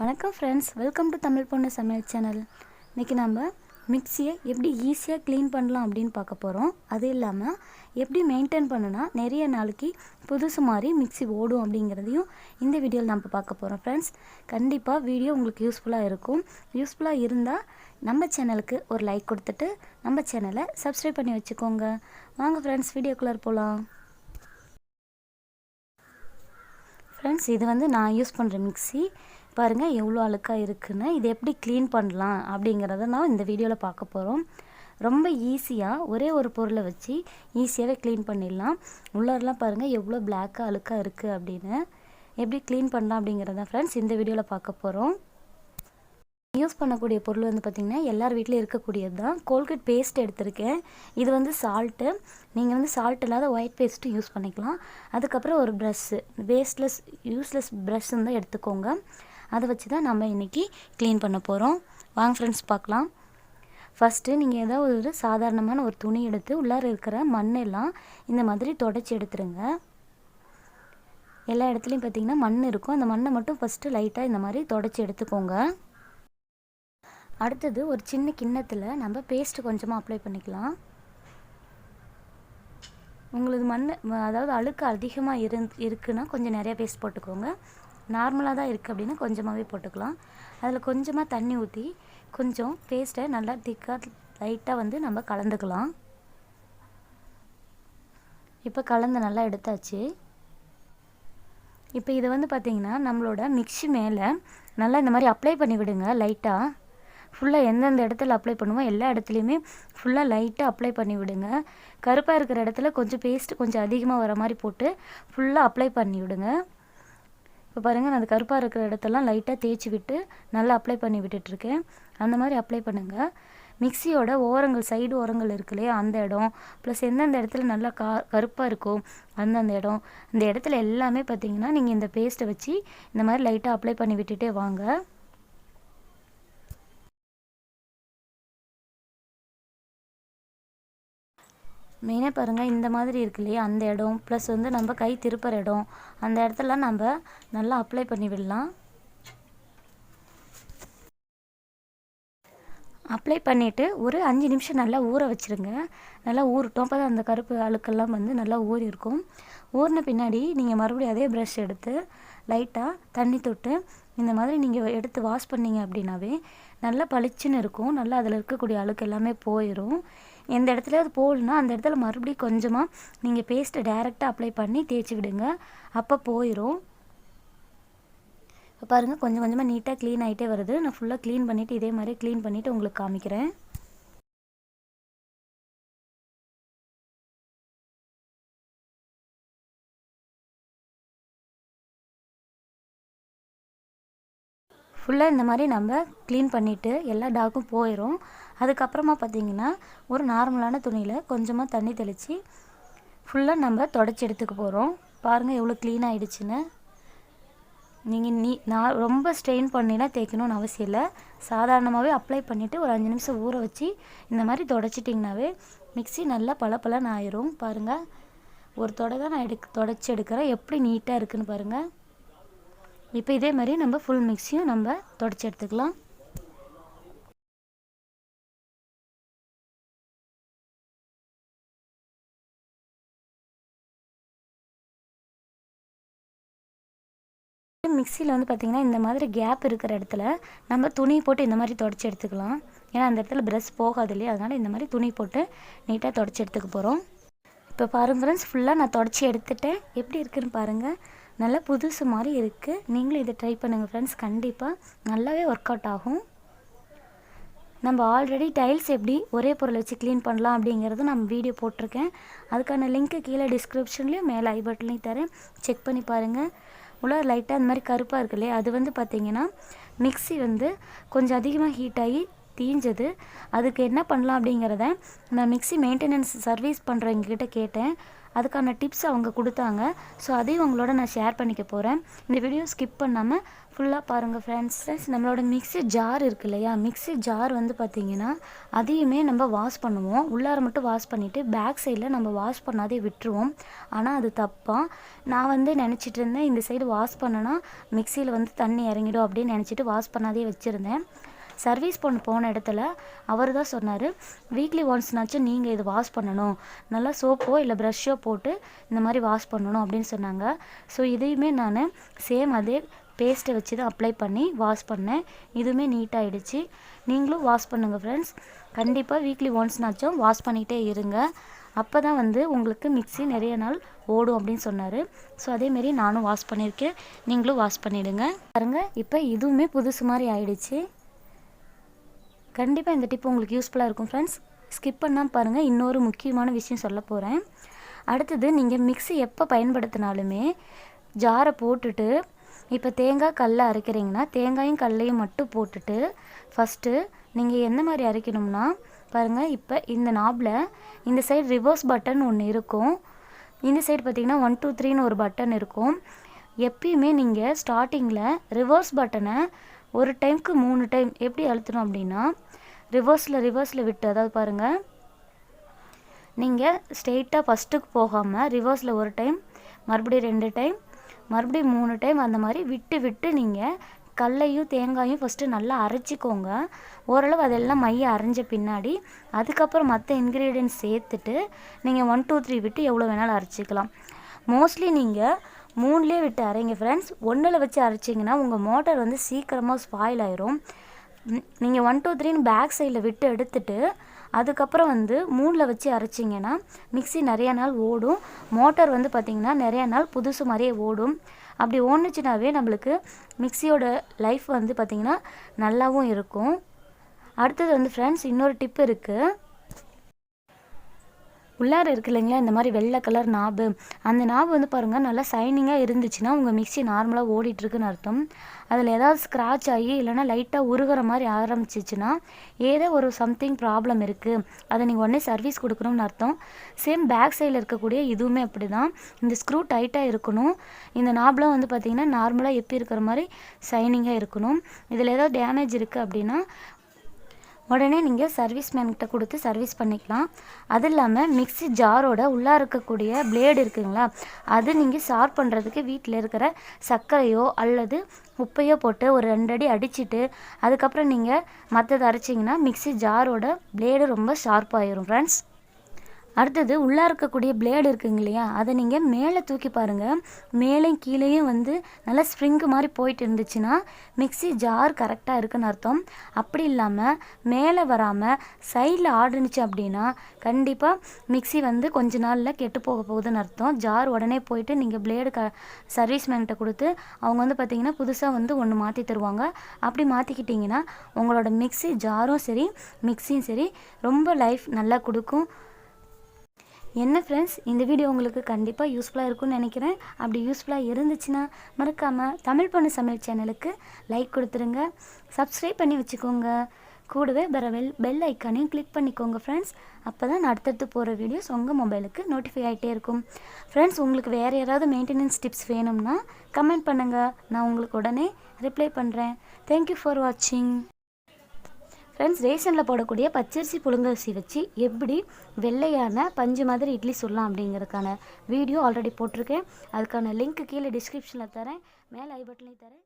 வணக்கம் friends welcome to Tamil பொண்ணு சமையல் சேனல் இன்றைக்கி நம்ம மிக்சியை எப்படி ஈஸியாக க்ளீன் பண்ணலாம் அப்படின்னு பார்க்க போகிறோம் அது இல்லாமல் எப்படி மெயின்டைன் பண்ணுனா நிறைய நாளைக்கு புதுசு மாதிரி மிக்ஸி ஓடும் அப்படிங்கிறதையும் இந்த வீடியோவில் நம்ம பார்க்க போகிறோம் ஃப்ரெண்ட்ஸ் கண்டிப்பாக வீடியோ உங்களுக்கு யூஸ்ஃபுல்லாக இருக்கும். யூஸ்ஃபுல்லாக இருந்தால் நம்ம சேனலுக்கு ஒரு லைக் கொடுத்துட்டு நம்ம சேனலை சப்ஸ்கிரைப் பண்ணி வச்சுக்கோங்க. வாங்க ஃப்ரெண்ட்ஸ் வீடியோக்குள்ளே போகலாம் ஃப்ரெண்ட்ஸ் இது வந்து நான் யூஸ் பண்ணுற மிக்ஸி. பாருங்கள் எவ்வளோ அழுக்காக இருக்குன்னு. இது எப்படி க்ளீன் பண்ணலாம் அப்படிங்கிறத நான் இந்த வீடியோவில் பார்க்க போகிறோம் ரொம்ப ஈஸியாக ஒரே ஒரு பொருளை வச்சு ஈஸியாகவே க்ளீன் பண்ணிடலாம். உள்ளரெலாம் பாருங்கள் எவ்வளோ பிளாக்காக அழுக்காக இருக்குது அப்படின்னு. எப்படி க்ளீன் பண்ணலாம் அப்படிங்கிறத ஃப்ரெண்ட்ஸ் இந்த வீடியோவில் பார்க்க போகிறோம் யூஸ் பண்ணக்கூடிய பொருள் வந்து பார்த்திங்கன்னா எல்லார் வீட்லேயும் இருக்கக்கூடியது தான். கோல்கேட் பேஸ்ட் எடுத்திருக்கேன். இது வந்து சால்ட்டு நீங்கள் வந்து சால்ட் இல்லாத ஒயிட் பேஸ்ட்டு யூஸ் பண்ணிக்கலாம். அதுக்கப்புறம் ஒரு ப்ரஷ்ஷு வேஸ்ட்லெஸ் யூஸ்லெஸ் ப்ரெஷ்ஷுன்னு தான் எடுத்துக்கோங்க. அதை வச்சு தான் நம்ம இன்றைக்கி க்ளீன் பண்ண போகிறோம் வாங்க ஃப்ரெண்ட்ஸ் பார்க்கலாம். ஃபஸ்ட்டு நீங்கள் ஏதாவது ஒரு சாதாரணமான ஒரு துணி எடுத்து உள்ளார இருக்கிற மண்ணெல்லாம் இந்த மாதிரி தொடச்சி எடுத்துருங்க. எல்லா இடத்துலையும் பார்த்தீங்கன்னா மண் இருக்கும். அந்த மண்ணை மட்டும் ஃபஸ்ட்டு லைட்டாக இந்த மாதிரி தொடச்சி எடுத்துக்கோங்க. அடுத்தது ஒரு சின்ன கிண்ணத்தில் நம்ம பேஸ்ட்டு கொஞ்சமாக அப்ளை பண்ணிக்கலாம். உங்களது மண் அதாவது அழுக்கு அதிகமாக இரு இருக்குன்னா கொஞ்சம் நிறையா பேஸ்ட் போட்டுக்கோங்க. நார்மலாக தான் இருக்குது அப்படின்னா கொஞ்சமாகவே போட்டுக்கலாம். அதில் கொஞ்சமாக தண்ணி ஊற்றி கொஞ்சம் பேஸ்ட்டை நல்லா திக்காக லைட்டாக வந்து நம்ம கலந்துக்கலாம். இப்போ கலந்து நல்லா எடுத்தாச்சு. இப்போ இதை வந்து பார்த்திங்கன்னா நம்மளோட மிக்ஸி மேலே நல்லா இந்த மாதிரி அப்ளை பண்ணி விடுங்க லைட்டாக ஃபுல்லாக எந்தெந்த இடத்துல அப்ளை பண்ணுவோம் எல்லா இடத்துலையுமே ஃபுல்லாக லைட்டாக அப்ளை பண்ணி விடுங்க. கருப்பாக இருக்கிற இடத்துல கொஞ்சம் பேஸ்ட் கொஞ்சம் அதிகமாக வர மாதிரி போட்டு ஃபுல்லாக அப்ளை பண்ணி விடுங்க. இப்போ பாருங்கள் நான் அது கருப்பாக இருக்கிற இடத்தெல்லாம் லைட்டாக தேய்ச்சி விட்டு நல்லா அப்ளை பண்ணி விட்டுட்ருக்கேன் அந்த மாதிரி அப்ளை பண்ணுங்கள் மிக்சியோட ஓரங்கள் சைடு ஓரங்கள் இருக்கு இல்லையா அந்த இடம். ப்ளஸ் எந்தெந்த இடத்துல நல்லா கா கருப்பாக இருக்கும் அந்தந்த இடம். அந்த இடத்துல எல்லாமே பார்த்தீங்கன்னா நீங்கள் இந்த பேஸ்ட்டை வச்சு இந்த மாதிரி லைட்டாக அப்ளை பண்ணி விட்டுட்டே வாங்க. மெயினாக பாருங்கள் இந்த மாதிரி இருக்கு இல்லையா? அந்த இடம் ப்ளஸ் வந்து நம்ம கை திருப்புற இடம். அந்த இடத்துல நம்ம நல்லா அப்ளை பண்ணி விடலாம். அப்ளை பண்ணிவிட்டு ஒரு அஞ்சு நிமிஷம் நல்லா ஊற வச்சுருங்க. நல்லா ஊறட்டும். அப்போ தான் அந்த கருப்பு அழுக்கெல்லாம் வந்து நல்லா ஊறி இருக்கும். ஊறின பின்னாடி நீங்கள் மறுபடியும் அதே ப்ரஷ் எடுத்து லைட்டாக தண்ணி தொட்டு இந்த மாதிரி நீங்கள் எடுத்து வாஷ் பண்ணிங்க அப்படின்னாவே நல்லா பளிச்சுன்னு இருக்கும். நல்லா அதில் இருக்கக்கூடிய அழுக்கு எல்லாமே போயிடும் எந்த இடத்துல அது போகலனா அந்த இடத்துல மறுபடியும் கொஞ்சமாக நீங்கள் பேஸ்ட்டை டேரெக்டாக அப்ளை பண்ணி தேய்ச்சி விடுங்க. அப்போ போயிடும் இப்போ பாருங்கள் கொஞ்சம் கொஞ்சமாக நீட்டாக க்ளீன் ஆகிட்டே வருது. நான் ஃபுல்லாக க்ளீன் பண்ணிவிட்டு இதே மாதிரி க்ளீன் பண்ணிவிட்டு உங்களுக்கு காமிக்கிறேன். ஃபுல்லாக இந்த மாதிரி நம்ம க்ளீன் பண்ணிவிட்டு எல்லா டாக்கும் போயிடும் அதுக்கப்புறமா பார்த்திங்கன்னா ஒரு நார்மலான துணியில் கொஞ்சமாக தண்ணி தெளித்து ஃபுல்லாக நம்ம தொடச்சி எடுத்துக்க போகிறோம் பாருங்கள் எவ்வளோ க்ளீன் ஆகிடுச்சின்னு நீங்கள் நீ நான் ரொம்ப ஸ்ட்ரெயின் பண்ணிலாம் தேய்க்கணும்னு அவசியம் இல்லை. சாதாரணமாகவே அப்ளை பண்ணிவிட்டு ஒரு அஞ்சு நிமிஷம் ஊற வச்சு இந்த மாதிரி தொடச்சிட்டிங்கனாவே மிக்சி நல்லா பல பலன்னு ஆயிரும். பாருங்கள் ஒரு தொடை தான் நான் எடுக்க தொடச்சி எடுக்கிறேன். எப்படி நீட்டாக இருக்குதுன்னு பாருங்கள் இப்போ இதே மாதிரி நம்ம ஃபுல் மிக்ஸியும் நம்ம தொடச்சி எடுத்துக்கலாம். மிக்சியில் வந்து பார்த்திங்கன்னா இந்த மாதிரி கேப் இருக்கிற இடத்துல நம்ம துணி போட்டு இந்த மாதிரி தொடச்சி எடுத்துக்கலாம். ஏன்னா அந்த இடத்துல ப்ரெஷ் போகாது இல்லையா? அதனால் இந்த மாதிரி துணி போட்டு நீட்டாக தொடச்சி எடுத்துக்க போகிறோம் இப்போ பாருங்கள் ஃப்ரெண்ட்ஸ் ஃபுல்லாக நான் தொடச்சி எடுத்துட்டேன். எப்படி இருக்குதுன்னு பாருங்கள் நல்லா புதுசு மாதிரி இருக்குது நீங்களும் இதை ட்ரை பண்ணுங்கள் ஃப்ரெண்ட்ஸ் கண்டிப்பாக நல்லாவே ஒர்க் அவுட் ஆகும். நம்ம ஆல்ரெடி டைல்ஸ் எப்படி ஒரே பொருளை வச்சு க்ளீன் பண்ணலாம் அப்படிங்கிறது நம்ம வீடியோ போட்டிருக்கேன். அதுக்கான லிங்க்கு கீழே டிஸ்கிரிப்ஷன்லேயும் மேலே ஐ பட்டன்லையும் தரேன். செக் பண்ணி பாருங்கள் உள்ள லைட்டாக அந்த மாதிரி கருப்பாக இருக்கு இல்லையா? அது வந்து பார்த்திங்கன்னா மிக்சி வந்து கொஞ்சம் அதிகமாக ஹீட் ஆகி தீஞ்சது. அதுக்கு என்ன பண்ணலாம் அப்படிங்கிறத நான் மிக்சி மெயின்டெனன்ஸ் சர்வீஸ் பண்ணுறவங்கக்கிட்ட கேட்டேன். அதுக்கான டிப்ஸ் அவங்க கொடுத்தாங்க. ஸோ அதையும் உங்களோட நான் ஷேர் பண்ணிக்க போகிறேன் இந்த வீடியோ ஸ்கிப் பண்ணாமல் ஃபுல்லாக பாருங்கள் ஃப்ரெண்ட்ஸ் ஃப்ரெண்ட்ஸ் நம்மளோட மிக்ஸி ஜார் இருக்கு இல்லையா? மிக்ஸி ஜார் வந்து பார்த்திங்கன்னா அதையுமே நம்ம வாஷ் பண்ணுவோம். உள்ளார மட்டும் வாஷ் பண்ணிவிட்டு பேக் சைடில் நம்ம வாஷ் பண்ணாதே விட்டுருவோம். ஆனால் அது தப்பாக நான் வந்து நினச்சிட்டு இருந்தேன் இந்த சைடு வாஷ் பண்ணனா மிக்சியில் வந்து தண்ணி இறங்கிடும் அப்படின்னு நினச்சிட்டு வாஷ் பண்ணாதே வச்சுருந்தேன். சர்வீஸ் பண்ண போன இடத்துல அவர் தான் சொன்னார் வீக்லி ஒன்ஸ்னாச்சும் நீங்கள் இது வாஷ் பண்ணணும். நல்லா சோப்போ இல்லை ப்ரஷ்ஷோ போட்டு இந்த மாதிரி வாஷ் பண்ணணும் அப்படின்னு சொன்னாங்க. ஸோ இதையுமே நான் சேம் அதே பேஸ்ட்டை வச்சு தான் அப்ளை பண்ணி வாஷ் பண்ணேன். இதுவுமே நீட்டாகிடுச்சு நீங்களும் வாஷ் பண்ணுங்கள் ஃப்ரெண்ட்ஸ் கண்டிப்பாக வீக்லி ஒன்ஸ்னாச்சும் வாஷ் பண்ணிகிட்டே இருங்க. அப்போ தான் வந்து உங்களுக்கு மிக்ஸி நிறைய நாள் ஓடும் அப்படின்னு சொன்னார். ஸோ அதேமாரி நானும் வாஷ் பண்ணியிருக்கேன். நீங்களும் வாஷ் பண்ணிவிடுங்க பாருங்கள் இப்போ இதுவுமே புதுசு மாதிரி ஆயிடுச்சு. கண்டிப்பாக இந்த டிப் உங்களுக்கு யூஸ்ஃபுல்லாக இருக்கும் ஃப்ரெண்ட்ஸ் ஸ்கிப் பண்ணால் பாருங்கள் இன்னொரு முக்கியமான விஷயம் சொல்ல போகிறேன் அடுத்தது நீங்கள் மிக்ஸி எப்போ பயன்படுத்தினாலுமே ஜாரை போட்டுட்டு இப்போ தேங்காய் கல்லை அரைக்கிறீங்கன்னா தேங்காயும் கல்லையும் மட்டும் போட்டுட்டு ஃபஸ்ட்டு நீங்கள் எந்த மாதிரி அரைக்கணும்னா பாருங்கள் இப்போ இந்த நாபில் இந்த சைடு ரிவர்ஸ் பட்டன் ஒன்று இருக்கும். இந்த சைடு பார்த்தீங்கன்னா ஒன் டூ த்ரீன்னு ஒரு பட்டன் இருக்கும். எப்பயுமே நீங்கள் ஸ்டார்டிங்கில் ரிவர்ஸ் பட்டனை ஒரு டைம்க்கு மூணு டைம் எப்படி அழுத்தணும் அப்படின்னா ரிவர்ஸில் ரிவர்ஸில் விட்டு அதாவது பாருங்கள் நீங்கள் ஸ்ட்ரெயிட்டாக ஃபஸ்ட்டுக்கு போகாமல் ரிவர்ஸில் ஒரு டைம் மறுபடியும் ரெண்டு டைம் மறுபடியும் மூணு டைம் அந்த மாதிரி விட்டு விட்டு நீங்கள் கடலையும் தேங்காயும் ஃபஸ்ட்டு நல்லா அரைச்சிக்கோங்க. ஓரளவு அதெல்லாம் மைய அரைஞ்ச பின்னாடி அதுக்கப்புறம் மற்ற இன்க்ரீடியன்ஸ் சேர்த்துட்டு நீங்கள் ஒன் டூ த்ரீ விட்டு எவ்வளோ வேணாலும் அரைச்சிக்கலாம். மோஸ்ட்லி நீங்கள் மூணுலேயே விட்டு அரைங்க ஃப்ரெண்ட்ஸ் ஒன்றில் வச்சு அரைச்சிங்கன்னா உங்கள் மோட்டார் வந்து சீக்கிரமாக ஸ்பாயில் ஆயிரும். நீங்கள் ஒன் டூ த்ரீன்னு பேக் சைடில் விட்டு எடுத்துட்டு அதுக்கப்புறம் வந்து மூணில் வச்சு அரைச்சிங்கன்னா மிக்ஸி நிறைய நாள் ஓடும். மோட்டார் வந்து பார்த்திங்கன்னா நிறைய நாள் புதுசு மாதிரியே ஓடும். அப்படி ஓடுனுச்சுனாவே நம்மளுக்கு மிக்ஸியோட லைஃப் வந்து பார்த்திங்கன்னா நல்லாவும் இருக்கும். அடுத்தது வந்து ஃப்ரெண்ட்ஸ் இன்னொரு டிப் இருக்குது உள்ளார இருக்கு இல்லைங்களா? இந்த மாதிரி வெள்ளை கலர் நாபு. அந்த நாபு வந்து பாருங்கள் நல்லா சைனிங்காக இருந்துச்சுன்னா உங்கள் மிக்ஸி நார்மலாக ஓடிட்டுருக்குன்னு அர்த்தம். அதில் ஏதாவது ஸ்க்ராட்ச் ஆகி இல்லைனா லைட்டாக உருகிற மாதிரி ஆரம்பிச்சிச்சுன்னா ஏதோ ஒரு சம்திங் ப்ராப்ளம் இருக்குது அதை நீங்கள் உடனே சர்வீஸ் கொடுக்கணும்னு அர்த்தம். சேம் பேக் சைடில் இருக்கக்கூடிய இதுவுமே அப்படி தான் இந்த ஸ்க்ரூ டைட்டாக இருக்கணும். இந்த நாப்லாம் வந்து பார்த்திங்கன்னா நார்மலாக எப்படி இருக்கிற மாதிரி சைனிங்காக இருக்கணும். இதில் ஏதாவது டேமேஜ் இருக்குது அப்படின்னா உடனே நீங்கள் சர்வீஸ் மேன்கிட்ட கொடுத்து சர்வீஸ் பண்ணிக்கலாம். அது இல்லாமல் மிக்ஸி ஜாரோட உள்ளே இருக்கக்கூடிய பிளேடு இருக்குங்களா? அது நீங்கள் ஷார்ப் பண்ணுறதுக்கு வீட்டில் இருக்கிற சர்க்கரையோ அல்லது உப்பையோ போட்டு ஒரு ரெண்டு அடி அடிச்சுட்டு அதுக்கப்புறம் நீங்கள் மற்றதை அரைச்சிங்கன்னா மிக்ஸி ஜாரோட பிளேடு ரொம்ப ஷார்ப்பாயிரும் ஃப்ரெண்ட்ஸ் அடுத்தது உள்ளே இருக்கக்கூடிய பிளேடு இருக்குங்க இல்லையா? அதை நீங்கள் மேலே தூக்கி பாருங்கள் மேலேயும் கீழேயும் வந்து நல்லா ஸ்ப்ரிங்கு மாதிரி போயிட்டு இருந்துச்சுன்னா மிக்ஸி ஜார் கரெக்டாக இருக்குன்னு அர்த்தம். அப்படி இல்லாமல் மேலே வராமல் சைடில் ஆடுனுச்சு அப்படின்னா கண்டிப்பாக மிக்ஸி வந்து கொஞ்ச நாளில் கெட்டு போக போகுதுன்னு அர்த்தம். ஜார் உடனே போயிட்டு நீங்கள் பிளேடு க சர்வீஸ்மேன்கிட்ட கொடுத்து அவங்க வந்து பார்த்திங்கன்னா புதுசாக வந்து ஒன்று மாற்றி தருவாங்க. அப்படி மாற்றிக்கிட்டிங்கன்னா உங்களோட மிக்ஸி ஜாரும் சரி மிக்ஸியும் சரி ரொம்ப லைஃப் நல்லா கொடுக்கும். என்ன ஃப்ரெண்ட்ஸ் இந்த வீடியோ உங்களுக்கு கண்டிப்பாக யூஸ்ஃபுல்லாக இருக்கும்னு நினைக்கிறேன். அப்படி யூஸ்ஃபுல்லாக இருந்துச்சுன்னா மறக்காமல் தமிழ் பொண்ணு சமையல் சேனலுக்கு லைக் கொடுத்துருங்க. சப்ஸ்கிரைப் பண்ணி வச்சுக்கோங்க. கூடவே வர பெல் ஐக்கானையும் கிளிக் பண்ணிக்கோங்க ஃப்ரெண்ட்ஸ் அப்போ தான் நான் அடுத்தடுத்து போகிற வீடியோஸ் உங்கள் மொபைலுக்கு நோட்டிஃபை ஆகிட்டே இருக்கும். ஃப்ரெண்ட்ஸ் உங்களுக்கு வேறு யாராவது மெயின்டெனன்ஸ் டிப்ஸ் வேணும்னா கமெண்ட் பண்ணுங்கள் நான் உங்களுக்கு உடனே ரிப்ளை பண்ணுறேன் தேங்க்யூ ஃபார் வாட்சிங் ஃப்ரெண்ட்ஸ் ரேஷனில் போடக்கூடிய பச்சரிசி புழுங்கரிசி வச்சு எப்படி வெள்ளையான பஞ்சு மாதிரி இட்லி சொல்லலாம் அப்படிங்கிறதுக்கான வீடியோ ஆல்ரெடி போட்டிருக்கேன். அதுக்கான லிங்க் கீழே டிஸ்கிரிப்ஷனில் தரேன். மேலே ஐ பட்டனையும் தரேன்.